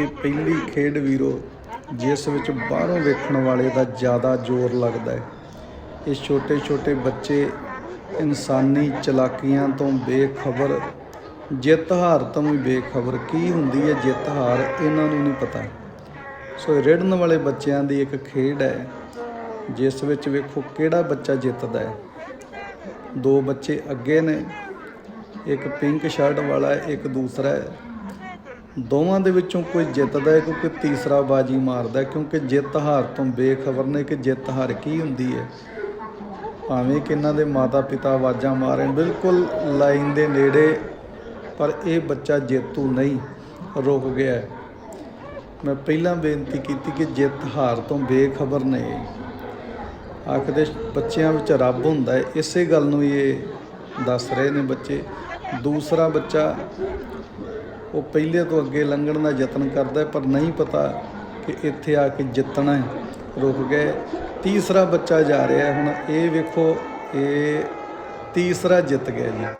ਕਿ ਪਹਿਲੀ ਖੇਡ ਵੀਰੋ ਜਿਸ ਵਿੱਚ ਬਾਹਰੋਂ ਵੇਖਣ ਵਾਲੇ ਦਾ ਜ਼ਿਆਦਾ ਜ਼ੋਰ ਲੱਗਦਾ ਹੈ। ਇਹ ਛੋਟੇ ਛੋਟੇ ਬੱਚੇ ਇਨਸਾਨੀ ਚਲਾਕੀਆਂ ਤੋਂ ਬੇਖਬਰ ਜਿੱਤ ਹਾਰ ਤੋਂ ਵੀ ਬੇਖਬਰ ਕੀ ਹੁੰਦੀ ਹੈ ਜਿੱਤ ਹਾਰ ਇਹਨਾਂ ਨੂੰ ਨਹੀਂ ਪਤਾ। ਸੋ ਇਹ ਰਿੜਨ ਵਾਲੇ ਬੱਚਿਆਂ ਦੀ ਇੱਕ ਖੇਡ ਹੈ, ਜਿਸ ਵਿੱਚ ਵੇਖੋ ਕਿਹੜਾ ਬੱਚਾ ਜਿੱਤਦਾ ਹੈ। ਦੋ ਬੱਚੇ ਅੱਗੇ ਨੇ, ਇੱਕ ਪਿੰਕ ਸ਼ਰਟ ਵਾਲਾ, ਇੱਕ ਦੂਸਰਾ ਦੋਵਾਂ ਦੇ ਵਿੱਚੋਂ ਕੋਈ ਜਿੱਤਦਾ ਹੈ ਕਿਉਂਕਿ ਤੀਸਰਾ ਬਾਜੀ ਮਾਰਦਾ ਕਿਉਂਕਿ ਜਿੱਤ ਹਾਰ ਤੋਂ ਬੇਖਬਰ ਨੇ ਕਿ ਜਿੱਤ ਹਾਰ ਕੀ ਹੁੰਦੀ ਹੈ। ਭਾਵੇਂ ਕਿ ਇਹਨਾਂ ਦੇ ਮਾਤਾ ਪਿਤਾ ਆਵਾਜ਼ਾਂ ਮਾਰਨ, ਬਿਲਕੁਲ ਲਾਈਨ ਦੇ ਨੇੜੇ, ਪਰ ਇਹ ਬੱਚਾ ਜੇਤੂ ਨਹੀਂ, ਰੁਕ ਗਿਆ ਮੈਂ ਪਹਿਲਾਂ ਬੇਨਤੀ ਕੀਤੀ ਕਿ ਜਿੱਤ ਹਾਰ ਤੋਂ ਬੇਖਬਰ ਨੇ। ਆਖਦੇ ਬੱਚਿਆਂ ਵਿੱਚ ਰੱਬ ਹੁੰਦਾ ਹੈ। ਇਸੇ ਗੱਲ ਨੂੰ ਇਹ ਦੱਸ ਰਹੇ ਨੇ ਬੱਚੇ। ਦੂਸਰਾ ਬੱਚਾ, ਉਹ ਪਹਿਲੇ ਤੋਂ ਅੱਗੇ ਲੰਘਣ ਦਾ ਯਤਨ ਕਰਦਾ ਪਰ ਨਹੀਂ ਪਤਾ ਕਿ ਇੱਥੇ ਆ ਕੇ ਜਿੱਤਣਾ ਹੈ। ਰੁਕ ਗਏ। ਤੀਸਰਾ ਬੱਚਾ ਜਾ ਰਿਹਾ ਹੁਣ ਇਹ ਵੇਖੋ, ਇਹ ਤੀਸਰਾ ਜਿੱਤ ਗਿਆ ਜੀ।